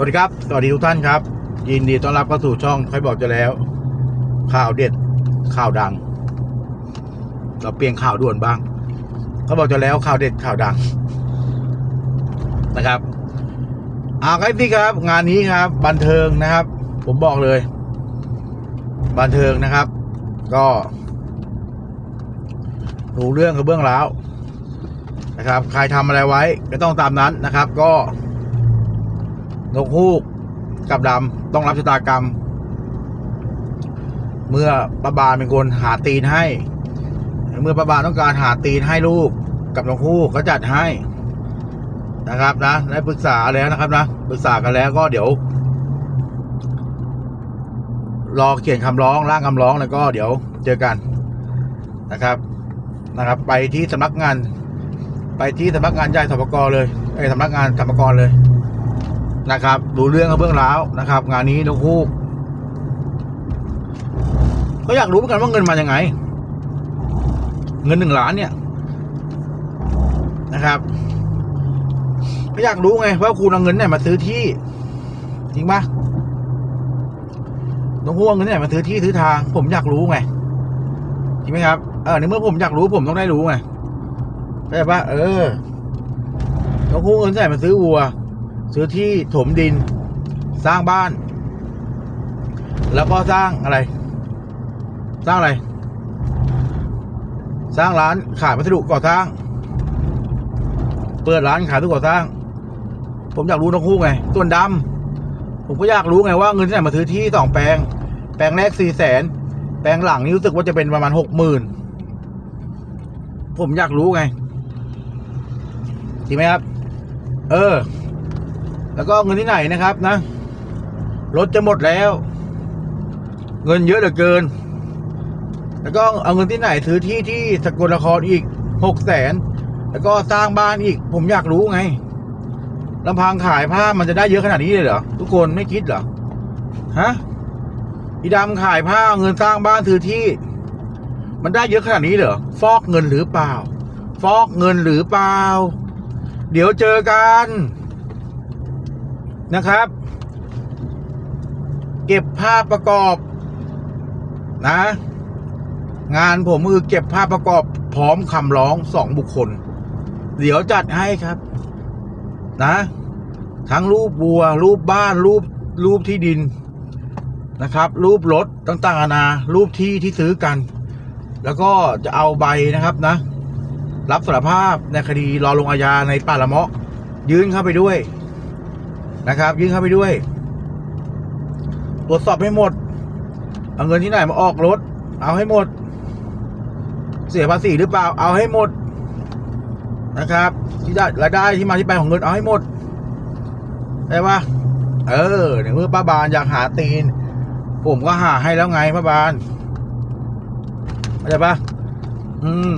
สวัสดีครับ สวัสดีทุกท่านครับ ยินดีต้อนรับเข้าสู่ช่องใครบอกจะแล้ว ข่าวเด็ด ข่าวดัง เราเปลี่ยนข่าวด่วนบ้างเขาบอกจะแล้วข่าวเด็ดข่าวดัง นะครับอาครับพี่ครับ งานนี้ครับ บันเทิงนะครับ ผมบอกเลย บันเทิงนะครับ ก็รู้เรื่องกับเบื้องแล้วนะครับ ใครทำอะไรไว้ก็ต้องตามนั้นนะครับ ก็ นกฮูกกับดำต้องรับชะตากรรม เมื่อป้าบานเป็นคนหาตีนให้ เมื่อป้าบานต้องการหาตีนให้ลูกกับนกฮูกก็จัดให้นะครับนะได้ปรึกษาแล้วนะครับนะปรึกษากันแล้วก็เดี๋ยว รอเขียนคำร้องร่างคำร้องแล้วก็เดี๋ยวเจอกันนะครับนะครับ ไปที่สำนักงาน ไปที่สำนักงานใหญ่สปกเลยไอ้สำนักงานสรรพากรเลย นะครับดูเรื่องกับเบื้องร้าวนะครับ งานนี้นกฮูกก็อยากรู้เหมือนกันว่าเงินมาอยังไง เงินหนึ่งล้านเนี่ยนะครับก็อยากรู้ไงว่าคุณเอาเงินไหนมาซื้อที่จริงปะนกฮูกเอาเงินไหนมาซื้อที่ซื้อทาง ผมอยากรู้ไงจริงไหมครับเออในเมื่อผมอยากรู้ผมต้องได้รู้ไงเข้าใจปะเออนกฮูกเอาเงินไหนมาซื้อวัว ซื้อที่ถมดิน สร้างบ้าน แล้วก็สร้างอะไร สร้างอะไร สร้างร้านขายวัสดุก่อสร้าง เปิดร้านขายวัสดุก่อสร้าง ผมอยากรู้นกคู่ไง ส่วนดำผมก็อยากรู้ไงว่าเงินที่ไหนมาซื้อที่สองแปลง แปลงแรกสี่แสนแปลงหลังนี่รู้สึกว่าจะเป็นประมาณหกหมื่นผมอยากรู้ไงจริงไหมครับ เออ แล้วก็เงินที่ไหนนะครับนะ รถจะหมดแล้ว เงินเยอะเหลือเกิน แล้วก็เอาเงินที่ไหนซื้อที่ที่สกลนครอีกหกแสนแล้วก็สร้างบ้านอีก ผมอยากรู้ไงลำพังขายผ้ามันจะได้เยอะขนาดนี้เลยเหรอทุกคนไม่คิดเหรอฮะอีดำขายผ้าเอาเงินสร้างบ้านซื้อที่ มันได้เยอะขนาดนี้เหรอฟอกเงินหรือเปล่า ฟอกเงินหรือเปล่า เดี๋ยวเจอกัน นะครับ เก็บภาพประกอบนะ งานผมคือเก็บภาพประกอบพร้อมคำร้องสองบุคคล เดี๋ยวจัดให้ครับ นะ ทั้งรูปบัว รูปบ้าน รูปรูปที่ดินนะครับ รูปรถต่างๆนานารูปที่ที่ซื้อกัน แล้วก็จะเอาใบนะครับนะ รับสารภาพในคดีรอลงอาญาในป่าละเมาะยื่นเข้าไปด้วย นะครับ ยื่นเข้าไปด้วย ตรวจสอบให้หมด เอาเงินที่ไหนมาออกรถ เอาให้หมด เสียภาษีหรือเปล่า เอาให้หมดนะครับ ที่ได้รายได้ที่มาที่ไปของเงินเอาให้หมดได้ปะเออในเมื่อป้าบานอยากหาตีน ผมก็หาให้แล้วไงป้าบานเข้าใจปะอืม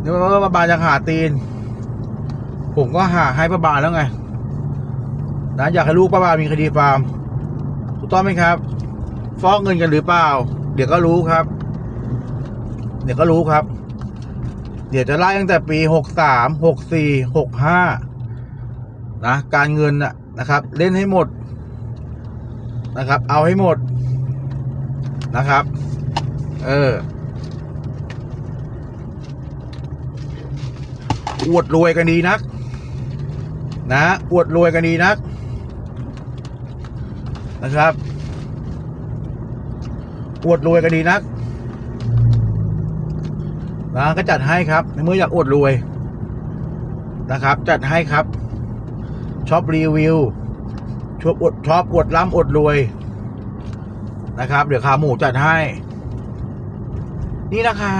ในเมื่อป้าบานอยากหาตีน ผมก็หาให้ป้าบานแล้วไง นะอยากให้ลูกป้าบามีคดีฟาร์มถูกต้องไหมครับ ฟ้อกเงินกันหรือเปล่า เดี๋ยวก็รู้ครับ เดี๋ยวก็รู้ครับ เดี๋ยวจะไล่ตั้งแต่ปีหกสามหกสี่หกห้านะการเงินน่ะนะครับ เล่นให้หมดนะครับ เอาให้หมดนะครับ เอออวดรวยกันดีนัก นะอวดรวยกันดีนัก นะครับอวดรวยกันดีนักนก็จัดให้ครับ ในเมื่ออยากอวดรวยนะครับ จัดให้ครับชอบรีวิวชอบอวดชอบอวดร่ำอวดรวยนะครับ เดี๋ยวขาหมูจัดให้ นี่นะคะ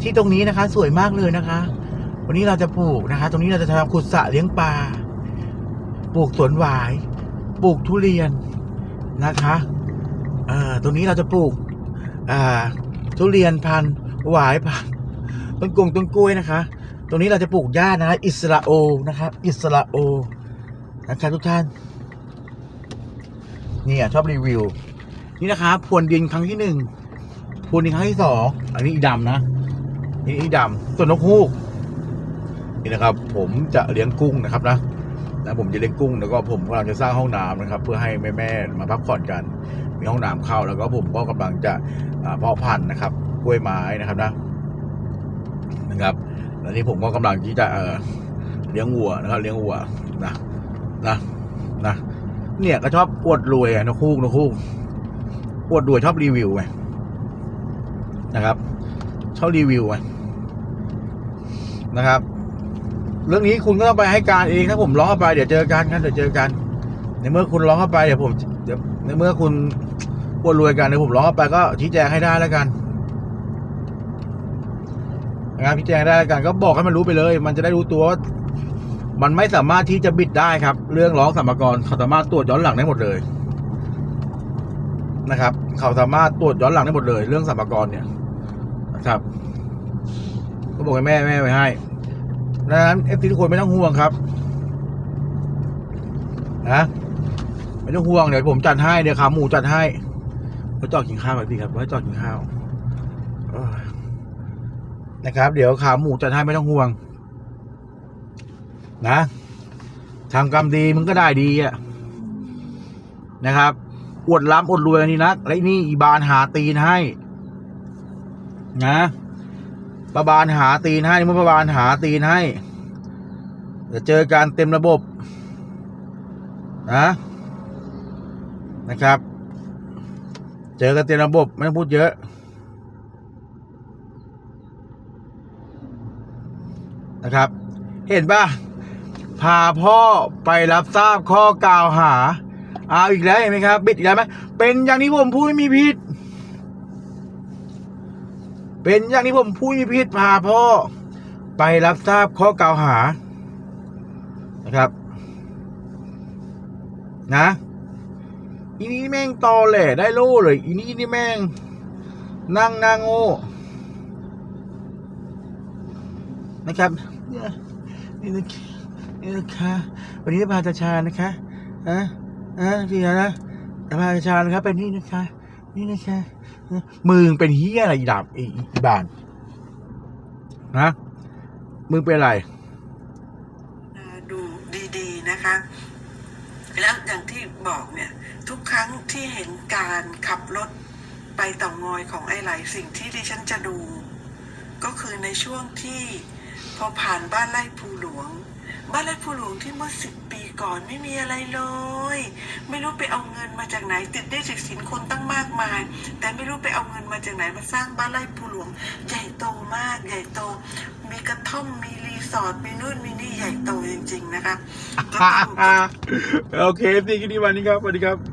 ที่ตรงนี้นะคะ สวยมากเลยนะคะ วันนี้เราจะปลูกนะคะ ตรงนี้เราจะทำขุดสระเลี้ยงปลาปลูกสวนหวาย ปลูกทุเรียนนะคะเอ่อตรงนี้เราจะปลูกอ่าทุเรียนพันธุ์หวายพันธุ์ต้นกงต้นกล้วยนะคะ ตรงนี้เราจะปลูกหญ้านะอิสราโอนะครับ อิสราโอนะครับทุกท่านนี่อะชอบรีวิว นี่นะครับพรวนดินครั้งที่หนึ่งพรวนดินครั้งที่สองอันนี้อีดำนะนี่อีดำส่วนนกฮูกนี่นะครับ ผมจะเลี้ยงกุ้งนะครับนะ นะผมจะเลี้ยงกุ้งแล้วก็ผมกำลังจะสร้างห้องน้ำนะครับ เพื่อให้แม่ๆมาพักผ่อนกัน มีห้องน้ำเข้าแล้วก็ผมก็กำลังจะเพาะพันธุ์นะครับกล้วยไม้นะครับนะนะครับแล้วนี่ผมก็กำลังที่จะเลี้ยงวัวนะครับ เลี้ยงวัวนะนะนะเนี่ยก็ชอบอวดรวยอะนกฮูกนกฮูกอวดรวยชอบรีวิวไงนะครับชอบรีวิวไงนะครับ เรื่องนี้คุณก็ต้องไปให้การเองถ้าผมร้องเข้าไปเดี๋ยวเจอกันครับเดี๋ยวเจอกัน ในเมื่อคุณร้องเข้าไปเดี๋ยวผมเดี๋ยวในเมื่อคุณอวดรวยกันเดี๋ยวผมร้องเข้าไปก็ชี้แจงให้ได้แล้วกันงานชี้แจงได้แล้วกัน ก็บอกให้มันรู้ไปเลย มันจะได้รู้ตัวว่ามันไม่สามารถที่จะบิดได้ครับ เรื่องร้องสัมภากรเขาสามารถตรวจย้อนหลังได้หมดเลยนะครับ เขาสามารถตรวจย้อนหลังได้หมดเลย เรื่องสัมภากรเนี่ยนะครับ ก็บอกให้แม่แม่ไว้ให้ ดังนั้นเอฟซีทุกคนไม่ต้องห่วงครับนะไม่ต้องห่วงเดี๋ยวผมจัดให้เดี๋ยวขาหมูจัดให้ไว้จอดกินข้าวไปพี่ครับไว้จอดกินข้าวนะครับ เดี๋ยวขาหมูจัดให้ไม่ต้องห่วง นะทำกรรมดีมึงก็ได้ดีอะนะครับอวดล้ำอวดรวยอันนี้นักและนี่อีบานหาตีนให้ นะ ประบาลหาตีนให้มื่อประบาลหาตีนให้เดี๋ยวเจอการเต็มระบบนะนะครับ เจอกันเต็มระบบไม่ต้องพูดเยอะ นะครับ เห็นป่ะพาพ่อไปรับทราบข้อกล่าวหา เอาอีกแล้วเห็นไหมครับ บิดอีกแล้วไหมเป็นอย่างที่ผมพูดไม่มีผิด เป็นอย่างที่ผมพูดไม่มีผิดพาพ่อ ไปรับทราบข้อกล่าวหา นะครับ นะอีนี้แม่งตอแหล่ได้โล่เลยอีนี้นี่แม่ง นั่งนางโง่นะครับเนี่ยนี่นะนี่นะคะวันนี้พาตาชานะคะอะอะพี่นะพาตาชานะครับเป็นนี่นะคะ นี่นะคะมึงเป็นเฮียอะไรอีดาบอีอีบานนะมึงเป็นอะไรดูดีๆนะคะ แล้วอย่างที่บอกเนี่ย ทุกครั้งที่เห็นการขับรถไปเต่างอยของไอ้ไหลสิ่งที่ดิฉันจะดู ก็คือในช่วงที่พอผ่านบ้านไร่ภูหลวง บ้านไล่ผู้หลวงที่เมื่อสิบปีก่อนไม่มีอะไรเลย ไม่รู้ไปเอาเงินมาจากไหน ติดได้จากสินคนตั้งมากมาย แต่ไม่รู้ไปเอาเงินมาจากไหนมาสร้างบ้านไร่ผู้หลวง ใหญ่โตมาก ใหญ่โต มีกระท่อมมีรีสอร์ทมีนู่นมีนี่ใหญ่โตจริง ๆ นะคะ โอเคสิคิดดีวันนี้ครับสวัสดีครับ